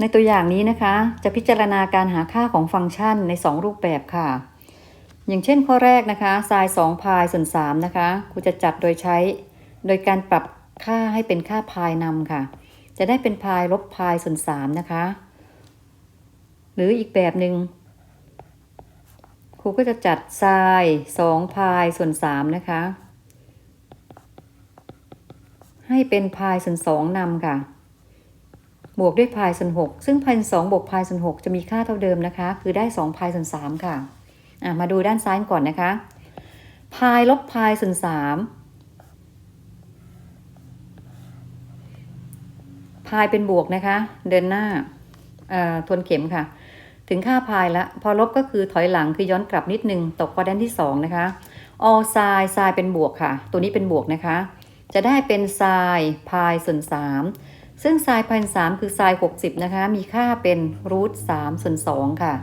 ในตัวอย่างนี้นะคะ จะพิจารณาการหาค่าของฟังก์ชันใน 2 รูปแบบค่ะ อย่างเช่นข้อแรกนะคะไซน์2พายส่วน3นะคะครูจะจัดโดยใช้ โดยการปรับค่าให้เป็นค่าพายนำค่ะ จะได้เป็นพายลบพายส่วน3นะคะ หรืออีกแบบหนึ่งครูก็จะจัดไซน์2พายส่วน3นะคะ ให้เป็นพายส่วน2นำค่ะ บวกด้วยพายส่วน6ซึ่งพายส่วนบวกพายส่วน6จะมีค่าเท่าเดิมนะคะ คือได้2พายส่วน3ค่ะอะมาดูด้านซ้ายก่อนนะคะพายลบพายส่วน3พายเป็นบวกนะคะ เดินหน้าทวนเข็มค่ะ ถึงค่าพายละ พอลบก็คือถอยหลังคือย้อนกลับนิดนึง ตกควอดแดนที่ 2 นะคะ all sin sin เป็นบวกค่ะ ตัวนี้เป็นบวกนะคะ จะได้เป็น sin พายส่วน 3 ซึ่ง sin พาย3คือ sin 60 นะคะ มีค่าเป็น root 3ส่วน2ค่ะ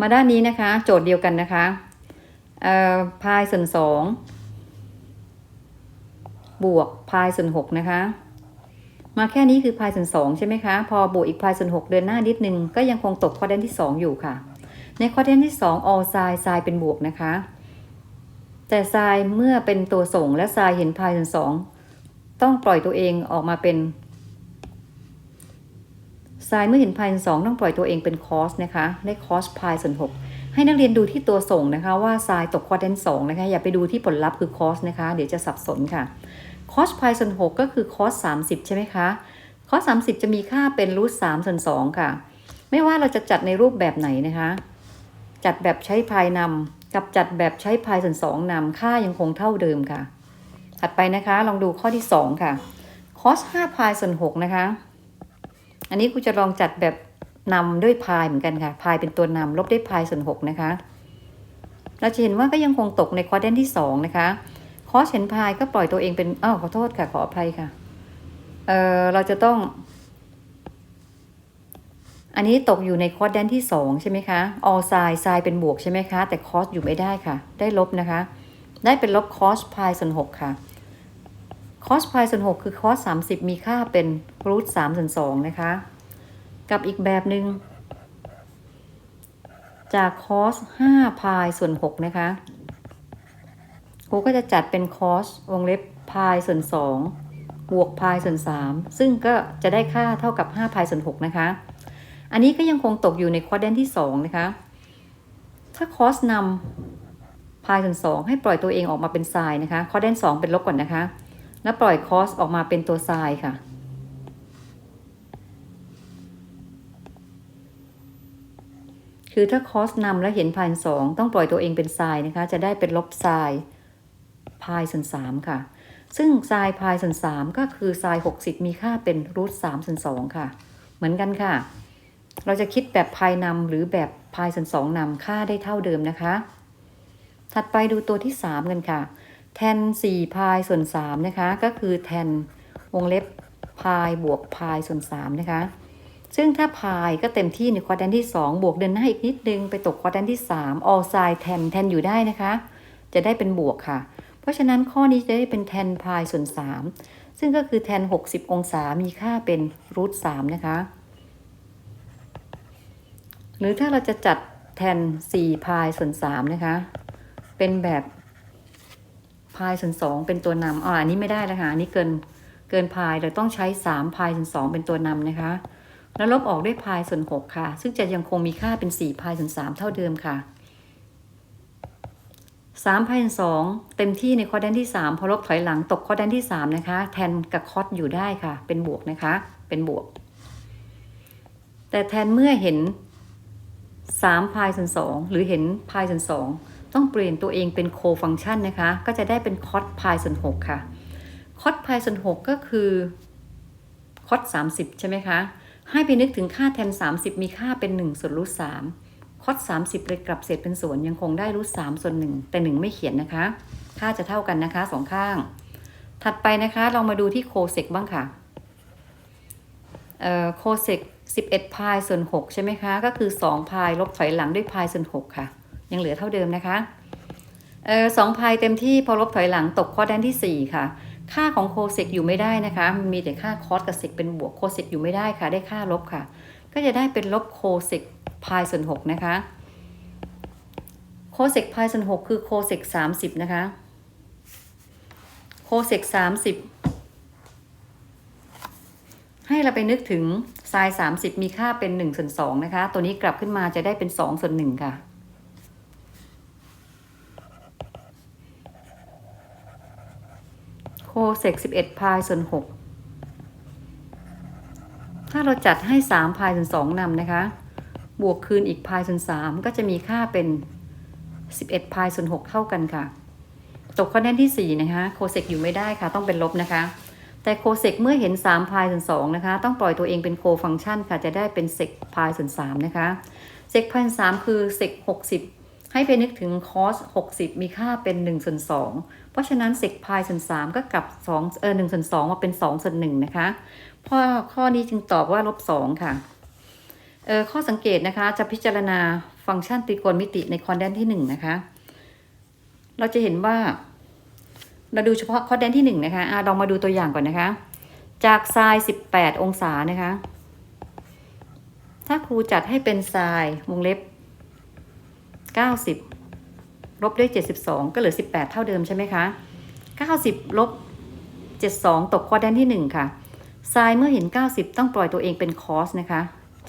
มาด้านนี้นะคะ โจทย์เดียวกันนะคะเอ่อพายส่วนสองบวกพายส่วนหกนะคะ มาแค่นี้คือพายส่วนสองใช่ไหมคะ พอบวกอีกพายส่วนหกเดินหน้านิดนึง ก็ยังคงตกข้อเดนที่สองอยู่ค่ะ ในข้อเดนที่สอง all sin sin เป็นบวกนะคะ แต่ sin เมื่อเป็นตัวส่งและ sin เห็นพายส่วนสอง ต้องปล่อยตัวเองออกมาเป็น sin เมื่อเห็นพายส่วนสองต้องปล่อยตัวเองเป็น cos นะคะได้ cos พายส่วนหกให้นักเรียนดูที่ตัวส่งนะคะว่า sin ตกควอเดนสองนะคะอย่าไปดูที่ผลลัพธ์คือ cos นะคะ เดี๋ยวจะสับสนค่ะ cos พายส่วนหกก็คือ cos 30ใช่ไหมคะ cos 30จะมีค่าเป็น root 3ส่วน2ค่ะ ไม่ว่าเราจะจัดในรูปแบบไหนนะคะ จัดแบบใช้พายนำกับจัดแบบใช้พายส่วน2นำค่ายังคงเท่าเดิมค่ะ ถัดไปนะคะ ลองดูข้อที่ 2 ค่ะ cos 5พายส่วน6นะคะ อันนี้ครูจะลองจัดแบบนำด้วยพายเหมือนกันค่ะ พายเป็นตัวนำลบด้วยพายส่วน6นะคะ เราจะเห็นว่าก็ยังคงตกในควอเดนที่ 2 นะคะคอสเห็นพายก็ปล่อยตัวเองเป็นอ้าวขอโทษค่ะ ขออภัยค่ะ เอ่อเราจะต้อง อันนี้ตกอยู่ในคอสแดนที่ 2 ใช่ไหมคะ ออไซไซเป็นบวกใช่ไหมคะ แต่คอสอยู่ไม่ได้ค่ะ ได้ลบนะคะ ได้เป็นลบคอสพายส่วน6ค่ะ คอสพายส่วน6คือคอส30 มีค่าเป็นรูท3ส่วน2นะคะ กับอีกแบบหนึง่งจากคอส5พายส่วน6นะคะครูก็จะจัดเป็นคอสวงเล็บพายส่วน2บวกพายส่วน3ซึ่งก็จะได้ค่าเท่ากับ5พายส่วน6นะคะ อันนี้ก็ยังคงตกอยู่ในควอเดนที่ 2 นะคะ ถ้าคอสนำพายส่วน2ให้ปล่อยตัวเองออกมาเป็นไซน์นะคะควอเดน2เป็นลบก่อนนะคะ แล้วปล่อยคอสออกมาเป็นตัวไซน์ค่ะ คือถ้าคอสนำแล้วเห็นพายสองต้องปล่อยตัวเองเป็นไซน์นะคะ จะได้เป็นลบไซน์พายส่วนสามค่ะ ซึ่งไซน์พายส่วนสามก็คือไซน์หกสิบมีค่าเป็นรูทสามส่วนสองค่ะ เหมือนกันค่ะ เราจะคิดแบบพายนำหรือแบบพายส่วนสองนำค่าได้เท่าเดิมนะคะ ถัดไปดูตัวที่สามกันค่ะ แทนสี่พายส่วนสามนะคะ ก็คือแทนวงเล็บพายบวกพายส่วนสามนะคะ ซึ่งถ้าพายก็เต็มที่ในควอดแดนที่ 2 บวกเดินหน้าอีกนิดนึง ไปตกควอดแดนที่ 3 all sin แทนแทนอยู่ได้นะคะ จะได้เป็นบวกค่ะ เพราะฉะนั้นข้อนี้จะได้เป็นแทนพายส่วน 3 ซึ่งก็คือแทน 60 องศามีค่าเป็นรูท3นะคะ หรือถ้าเราจะจัดแทน4พายส่วน3นะคะ เป็นแบบ พายส่วน2เป็นตัวนำอ๋ออันนี้ไม่ได้แล้วค่ะอันนี้เกินเกินพายเราต้องใช้3พายส่วน2เป็นตัวนำนะคะ แล้วลบออกด้วยพายส่วน6ค่ะ ซึ่งจะยังคงมีค่าเป็น4พายส่วน3เท่าเดิมค่ะ3พายส่วน2เต็มที่ในคอแดนที่3พอลบถอยหลังตกคอแดนที่3นะคะ แทนกับคอสอยู่ได้ค่ะ เป็นบวกนะคะ เป็นบวก แต่แทนเมื่อเห็น3พายส่วน2หรือเห็นพายส่วน2 ต้องเปลี่ยนตัวเองเป็นโคฟังชันนะคะ ก็จะได้เป็นคอสพายส่วน6ค่ะคอสพายส่วน6ก็คือคอส30 ใช่ไหมคะ ให้ไปนึกถึงค่าแทน 30 มีค่าเป็น 1 ส่วนรูท3คอส30 เลยกลับเศษเป็นส่วนยังคงได้รูท3ส่วน1แต่1ไม่เขียนนะคะ ค่าจะเท่ากันนะคะสองข้าง ถัดไปนะคะเรามาดูที่โคเซกบ้างค่ะเอ่อโคเซก11พายส่วน6ใช่ไหมคะ ก็คือ2พายลบถอยหลังด้วยพายส่วน6ค่ะ ยังเหลือเท่าเดิมนะคะออสองพายเต็มที่พอลบถอยหลังตกข้อแดนที่ 4 ค่ะ ค่าของโคเซกอยู่ไม่ได้นะคะ มีแต่ค่าคอสกับเซกเป็นบวกโคเซกอยู่ไม่ได้ค่ะ ได้ค่าลบค่ะ ก็จะได้เป็นลบโคเซกพายส่วนหกนะคะ โคเซกพายส่วนหกคือโคเซกสามสิบนะคะ โคเซกสามสิบให้เราไปนึกถึงไซน์สามสิบมีค่าเป็นหนึ่งส่วนสองนะคะ ตัวนี้กลับขึ้นมาจะได้เป็นสองส่วนหนึ่งค่ะ โค เซก11พายส่วน6ถ้าเราจัดให้3พายส่วน2นำนะคะ บวกคืนอีกพายส่วน3ก็จะมีค่าเป็น11พายส่วน6เท่ากันค่ะ ตกข้อแน่นที่4นะคะโคเซกอยู่ไม่ได้ค่ะ ต้องเป็นลบนะคะ แต่โคเซกเมื่อเห็น3พายส่วน2นะคะ ต้องปล่อยตัวเองเป็นโคฟังก์ชันค่ะ จะได้เป็นเซกพายส่วน3นะคะเซกพายส่วน3คือเซก60ให้ไปนึกถึงคอส60มีค่าเป็น1ส่วน2 เพราะฉะนั้นเซกพายส่วน3ก็กลับ2เออ1ส่วน2มาเป็น2ส่วน1นะคะพราะข้อนี้จึงตอบว่าลบ2ค่ะเออข้อสังเกตนะคะ จะพิจารณาฟังก์ชันตรีโกณมิติในคอนแดนที่1นะคะ เราจะเห็นว่า เราดูเฉพาะคอนแดนที่1นะคะอะลองมาดูตัวอย่างก่อนนะคะ จากไซน์18 องศานะคะ ถ้าครูจัดให้เป็นไซน์วงเล็บ 90 ลบด้วย 72 ก็เหลือ 18 เท่าเดิมใช่ไหมคะ 90 ลบ 72 ตกควอแดนที่ 1 ค่ะไซน์เมื่อเห็น 90 ต้องปล่อยตัวเองเป็นคอสนะคะ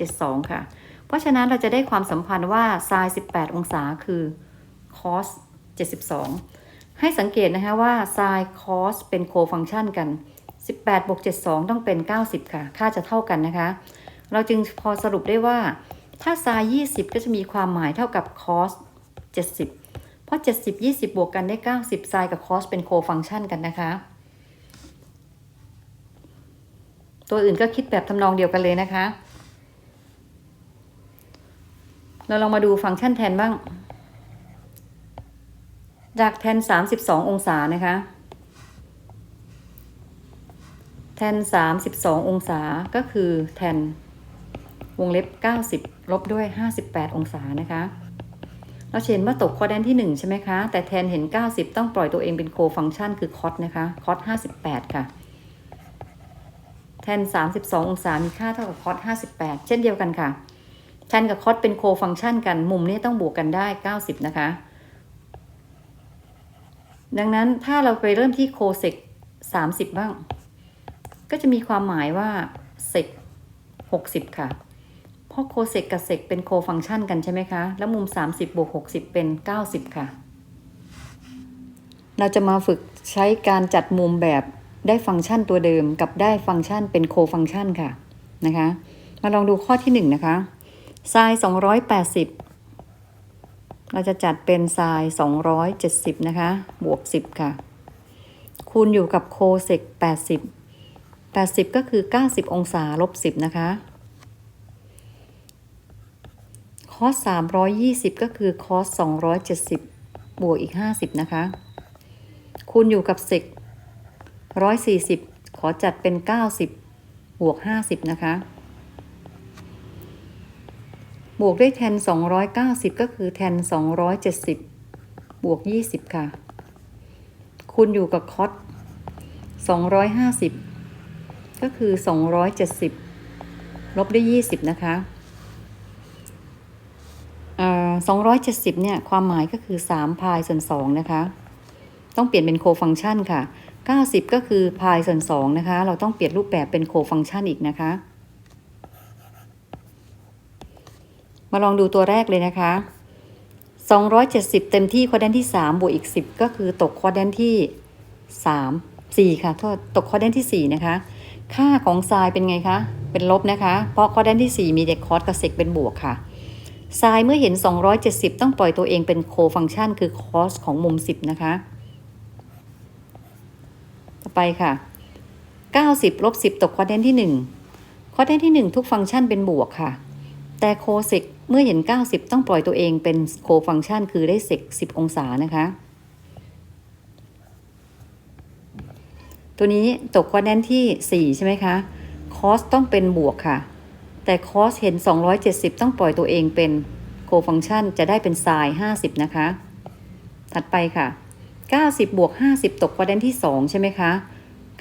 72 ค่ะ เพราะฉะนั้นเราจะได้ความสัมพันธ์ว่าไซน์18 องศาคือคอส72 ให้สังเกตนะคะว่าไซน์คอสเป็นโคฟังชันกัน 18บวก72 ต้องเป็น 90 ค่ะ ค่าจะเท่ากันนะคะ เราจึงพอสรุปได้ว่า ถ้าไซน์20 ก็จะมีความหมายเท่ากับคอส70 ราะ 70 20 บวกกันได้ 90ไซน์กับคอสเป็นโคฟังชันกันนะคะ ตัวอื่นก็คิดแบบทำนองเดียวกันเลยนะคะ เราลองมาดูฟังก์ชันแทนบ้าง จากแทน 32 องศานะคะ แทน 32 องศาก็คือแทนวงเล็บ 90 ลบด้วย 58 องศานะคะ เราเห็นว่าตกคอแดนที่ 1 ใช่ไหมคะ แต่แทนเห็น 90 ต้องปล่อยตัวเองเป็นโคฟังชันคือคอสนะคะคอส58 ค่ะ แทน 32 องศามีค่าเท่ากับคอส58 เช่นเดียวกันค่ะแทนกับคอสเป็นโคฟังชันกันมุมนี้ต้องบวกกันได้ 90 นะคะ ดังนั้นถ้าเราไปเริ่มที่โคเซก30 บ้าง ก็จะมีความหมายว่าเซก60 ค่ะ เพราะโคเซกกับเซกเป็นโคฟังชันกันใช่ไหมคะ แล้วมุม 30บวก60 เป็น 90 ค่ะ เราจะมาฝึกใช้การจัดมุมแบบได้ฟังก์ชันตัวเดิมกับได้ฟังก์ชันเป็นโคฟังก์ชันค่ะนะคะ มาลองดูข้อที่ 1 นะคะไซน์280 เราจะจัดเป็นไซน์270 นะคะ บวก 10 ค่ะ คูณอยู่กับโคเซก80 80 ก็คือ 90 องศาลบ 10 นะคะ คอส320ก็คือคอส270บวกอีก50นะคะ คูณอยู่กับเซก140ขอจัดเป็น90บวก50นะคะ บวกด้วยแทน290ก็คือแทน270บวก20ค่ะ คูณอยู่กับคอส250ก็คือ270ลบด้วย20นะคะสองร้อยเจ็ดสิบ เนี่ยความหมายก็คือ3พายส่วน2นะคะ ต้องเปลี่ยนเป็นโคฟังชันค่ะ 90 ก็คือพายส่วน2นะคะ เราต้องเปลี่ยนรูปแบบเป็นโคฟังชันอีกนะคะ มาลองดูตัวแรกเลยนะคะ 270 เต็มที่ควอแดนที่ 3 บวกอีก 10 ก็คือตกควอแดนที่ 3 4 ค่ะโทษตกควอแดนที่ 4 นะคะ ค่าของไซน์เป็นไงคะ เป็นลบนะคะ เพราะควอแดนที่ 4 มีแต่คอสกับเซกเป็นบวกค่ะ ไซน์เมื่อเห็น 270 ต้องปล่อยตัวเองเป็นโคฟังชันคือคอสของมุม 10 นะคะ ต่อไปค่ะ 90ลบ10 ตกควอเดนที่ 1ควอเดนที่ 1 ทุกฟังก์ชันเป็นบวกค่ะ แต่โคเซกเมื่อเห็น 90 ต้องปล่อยตัวเองเป็นโคฟังก์ชันคือได้เซก10 องศานะคะ ตัวนี้ตกควอเดนที่ 4 ใช่ไหมคะคอสต้องเป็นบวกค่ะ แต่คอสเห็น 270 ต้องปล่อยตัวเองเป็นโคฟังชันจะได้เป็นไซน์50 นะคะ ถัดไปค่ะ 90 บวก 50 ตกควอแดนที่ 2 ใช่ไหมคะ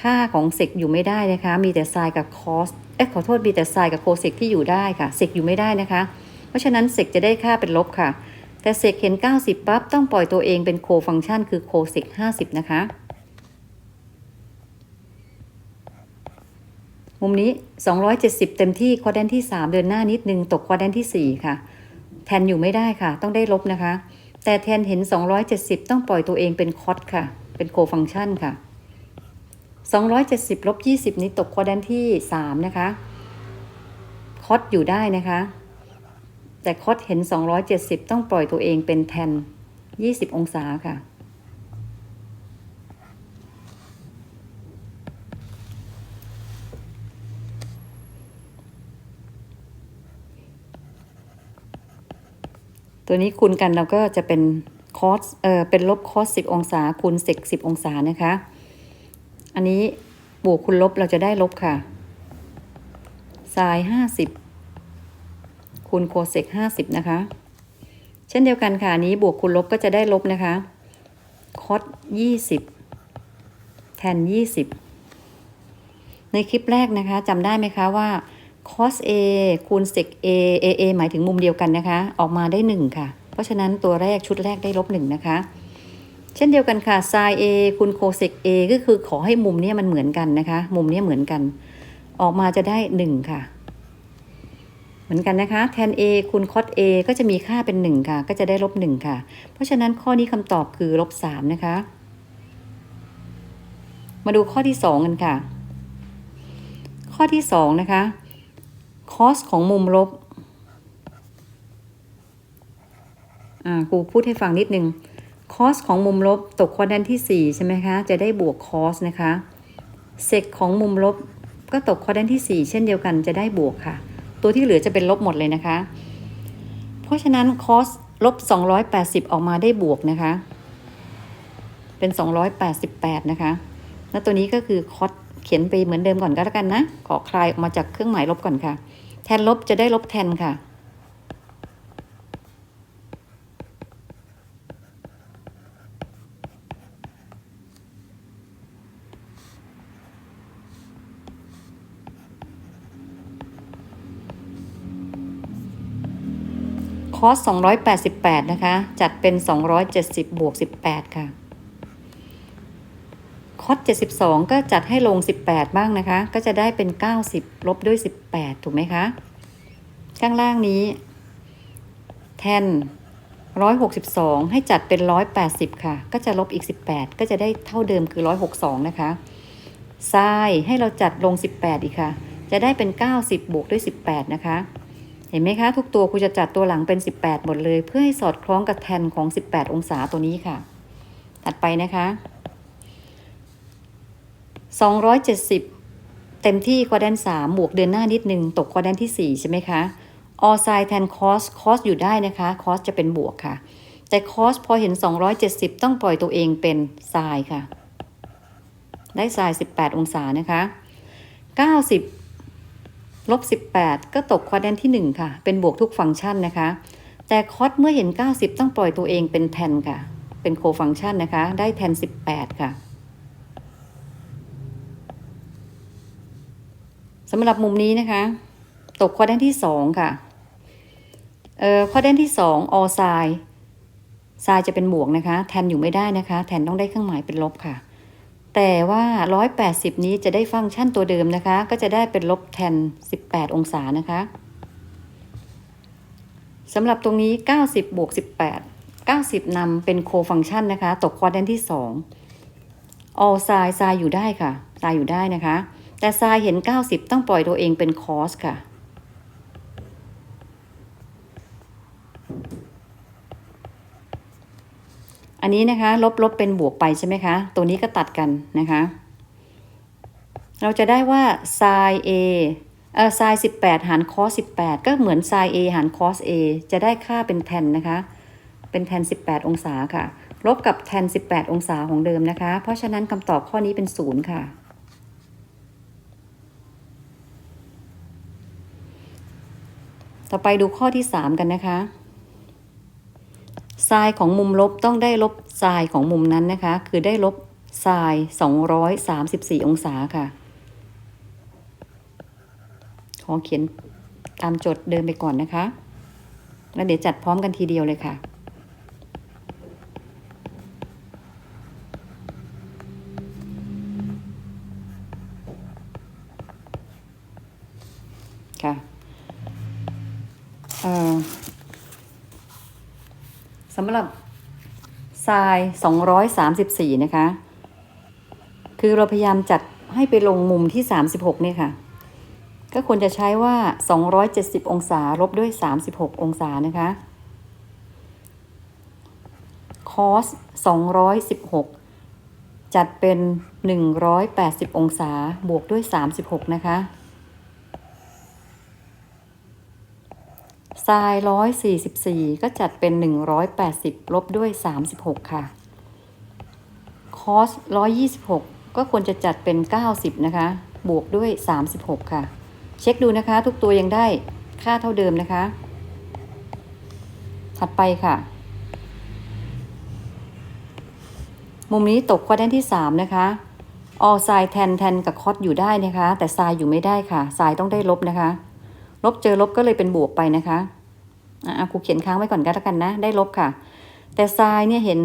ค่าของเซกอยู่ไม่ได้นะคะ มีแต่ไซน์กับคอสเอ๊ะขอโทษมีแต่ไซน์กับโคเซกที่อยู่ได้ค่ะเซกอยู่ไม่ได้นะคะ เพราะฉะนั้นเซกจะได้ค่าเป็นลบค่ะ แต่เซกเห็น 90 ปั๊บต้องปล่อยตัวเองเป็นโคฟังชันคือโคเซก50 นะคะ มุมนี้ 270 เต็มที่ควอดแดนที่ 3 เดินหน้านิดนึง ตกควอดแดนที่ 4 ค่ะ แทนอยู่ไม่ได้ค่ะ ต้องได้ลบนะคะ แต่แทนเห็น 270 ต้องปล่อยตัวเองเป็นคอสค่ะ เป็นโคฟังชันค่ะ 270ลบ20 นี้ตกควอดแดนที่ 3 นะคะ คอสอยู่ได้นะคะ แต่คอสเห็น 270 ต้องปล่อยตัวเองเป็นแทน 20 องศาค่ะ ตัวนี้คูณกันเราก็จะเป็นคอสเออเป็นลบคอส10องศาคูณเซก10องศานะคะ อันนี้บวกคูณลบเราจะได้ลบค่ะไซน์50คูณโคเซก50นะคะ เช่นเดียวกันค่ะอันนี้บวกคูณลบก็จะได้ลบนะคะคอส20แทน20ในคลิปแรกนะคะจำได้ไหมคะว่า cos a คูณ sec a a a หมายถึงมุมเดียวกันนะคะ ออกมาได้ 1 ค่ะ เพราะฉะนั้นตัวแรกชุดแรกได้ลบ1นะคะ เช่นเดียวกันค่ะ sin a คูณ cosec a ก็คือขอให้มุมนี้มันเหมือนกันนะคะ มุมนี้เหมือนกัน ออกมาจะได้ 1 ค่ะ เหมือนกันนะคะ tan a คูณ cos a ก็จะมีค่าเป็น 1 ค่ะ ก็จะได้ลบ1ค่ะ เพราะฉะนั้นข้อนี้คำตอบคือลบ3นะคะ มาดูข้อที่ 2 กันค่ะ ข้อที่ 2 นะคะ คอสของมุมลบ อ่าครูพูดให้ฟังนิดนึงคอสของมุมลบตกควอดแดนที่ 4 ใช่ไหมคะ จะได้บวกคอสนะคะเซกของมุมลบก็ตกควอดแดนที่ 4 เช่นเดียวกันจะได้บวกค่ะ ตัวที่เหลือจะเป็นลบหมดเลยนะคะ เพราะฉะนั้นคอสลบ 280 ออกมาได้บวกนะคะ เป็น 288 นะคะ แล้วตัวนี้ก็คือคอสเขียนไปเหมือนเดิมก่อนก็แล้วกันนะ ขอคลายออกมาจากเครื่องหมายลบก่อนค่ะ แทนลบจะได้ลบแทนค่ะ คอส288 นะคะ จัดเป็น 270 บวก 18 ค่ะ คอส72 ก็จัดให้ลง 18 บ้างนะคะ ก็จะได้เป็น 90 ลบด้วย 18 ถูกไหมคะ ข้างล่างนี้ แทน 162 ให้จัดเป็น 180 ค่ะ ก็จะลบอีก 18 ก็จะได้เท่าเดิมคือ 162 นะคะทรายให้เราจัดลง 18 อีกค่ะ จะได้เป็น 90 บวกด้วย 18 นะคะ เห็นไหมคะ ทุกตัวครูจะจัดตัวหลังเป็น 18 หมดเลย เพื่อให้สอดคล้องกับแทนของ 18 องศาตัวนี้ค่ะ ถัดไปนะคะ 270 เต็มที่ควอแดน3บวกเดือนหน้านิดนึง ตกควอแดนที่ 4 ใช่ไหมคะ ออไซแทนคอสคอสอยู่ได้นะคะ คอสจะเป็นบวกค่ะ แต่คอสพอเห็น 270 ต้องปล่อยตัวเองเป็นไซค่ะ ได้ไซ18 องศานะคะ 90 ลบ 18 ก็ตกควอแดนที่ 1 ค่ะ เป็นบวกทุกฟังก์ชันนะคะ แต่คอสเมื่อเห็น 90 ต้องปล่อยตัวเองเป็นแทนค่ะ เป็นโคฟังก์ชันนะคะ ได้แทน18 ค่ะ สำหรับมุมนี้นะคะ ตกควอดแดนที่2ค่ะเอ่อควอดแดนที่2องอไซไซจะเป็นบวกนะคะ แทนอยู่ไม่ได้นะคะ แทนต้องได้เครื่องหมายเป็นลบค่ะ แต่ว่า 180 นี้จะได้ฟังก์ชันตัวเดิมนะคะ ก็จะได้เป็นลบแทน 18 องศานะคะสำหรับตรงนี้ 90 บวก 18 90นำเป็นโคฟังก์ชันนะคะ ตกควอดแดนที่2ออไซไซอยู่ได้ค่ะไซอยู่ได้นะคะ แต่ทรายเห็น 90 ต้องปล่อยตัวเองเป็นคอสค่ะ อันนี้นะคะ ลบลบเป็นบวกไปใช่ไหมคะ ตัวนี้ก็ตัดกันนะคะ เราจะได้ว่า sin a เอ่อ sin 18 หาร cos 18 ก็เหมือน sin a หาร cos a จะได้ค่าเป็นแทนนะคะ เป็นแทน 18 องศาค่ะ ลบกับแทน 18 องศาของเดิมนะคะ เพราะฉะนั้นคำตอบข้อนี้เป็น 0 ค่ะ ต่อไปดูข้อที่ 3 กันนะคะทรายของมุมลบต้องได้ลบทรายของมุมนั้นนะคะ คือได้ลบทราย 234 องศาค่ะ ขอเขียนตามโจทย์เดิมไปก่อนนะคะ แล้วเดี๋ยวจัดพร้อมกันทีเดียวเลยค่ะเอ่อ สำหรับทราย 234 นะคะ คือเราพยายามจัดให้ไปลงมุมที่ 36 เนี่ยค่ะ ก็ควรจะใช้ว่า 270 องศาลบด้วย 36 องศานะคะคอส216 จัดเป็น 180 องศาบวกด้วย 36 นะคะ ไซน์ร้อยสี่สิบสี่ก็จัดเป็นหนึ่งร้อยแปดสิบลบด้วยสามสิบหกค่ะคอสร้อยยี่สิบหกก็ควรจะจัดเป็นเก้าสิบนะคะ บวกด้วยสามสิบหกค่ะ เช็คดูนะคะ ทุกตัวยังได้ค่าเท่าเดิมนะคะ ถัดไปค่ะ มุมนี้ตกควอดแดนที่สามนะคะออไซแทนแทนกับคอสอยู่ได้นะคะ แต่ไซน์อยู่ไม่ได้ค่ะไซน์ต้องได้ลบนะคะ ลบเจอลบก็เลยเป็นบวกไปนะคะอะครูเขียนค้างไว้ก่อนก็แล้วกันนะ ได้ลบค่ะ แต่ไซน์เนี่ยเห็น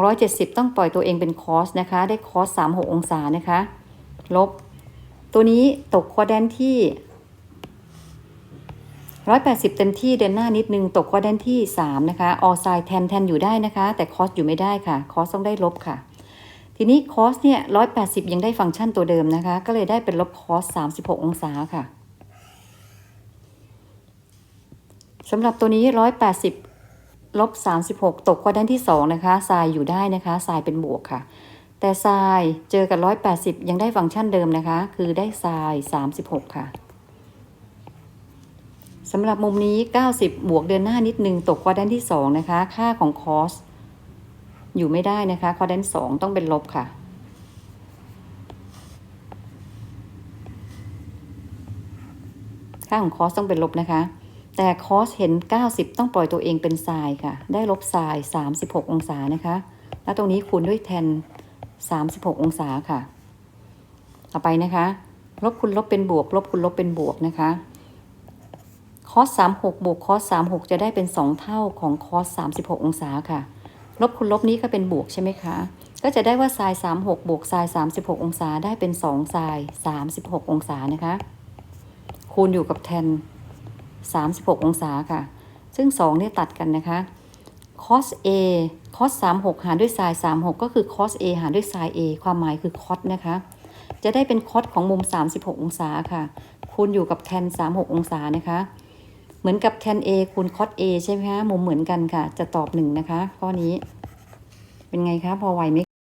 270 ต้องปล่อยตัวเองเป็นคอสนะคะ ได้คอส36 องศานะคะ ลบ ตัวนี้ตกควอแดนที่ 180 เต็มที่เดินหน้านิดนึง ตกควอแดนที่ 3 นะคะ ออไซน์แทนแทนอยู่ได้นะคะ แต่คอสอยู่ไม่ได้ค่ะ คอสต้องได้ลบค่ะ ทีนี้คอสเนี่ย180 ยังได้ฟังก์ชันตัวเดิมนะคะ ก็เลยได้เป็นลบคอส36 องศาค่ะ สำหรับตัวนี้ 180ลบ36 ตกควอดแดนที่ 2 นะคะทรายอยู่ได้นะคะทรายเป็นบวกค่ะ แต่ทรายเจอกับ 180 ยังได้ฟังก์ชันเดิมนะคะ คือได้ทราย 36 ค่ะสำหรับมุมนี้ 90 บวกเดินหน้านิดนึง ตกควอดแดนที่ 2 นะคะ ค่าของคอสอยู่ไม่ได้นะคะควอดแดน2 ต้องเป็นลบค่ะค่าของคอสต้องเป็นลบนะคะ แต่คอสเห็น 90 ต้องปล่อยตัวเองเป็นไซน์ค่ะ ได้ลบไซน์36 องศานะคะ แล้วตรงนี้คูณด้วยแทน 36 องศาค่ะ ต่อไปนะคะ ลบคูณลบเป็นบวก ลบคูณลบเป็นบวกนะคะคอส36 บวกคอส36 จะได้เป็น 2 เท่าของคอส36 องศาค่ะ ลบคูณลบนี้ก็เป็นบวกใช่ไหมคะ ก็จะได้ว่าไซน์36 บวกไซน์36 องศาได้เป็น2ไซน์36 องศานะคะ คูณอยู่กับแทน 36 องศาค่ะ ซึ่ง 2 เนี่ยตัดกันนะคะ cos a cos 36 หารด้วย sin 36 ก็คือ cos a หารด้วย sin a ความหมายคือ cos นะคะ จะได้เป็น cos ของมุม 36 องศาค่ะ คูณอยู่กับ tan 36 องศานะคะ เหมือนกับ tan a คูณ cos a ใช่ไหมคะ มุมเหมือนกันค่ะ จะตอบ 1 นะคะ ข้อนี้ เป็นไงคะ พอไหวไหม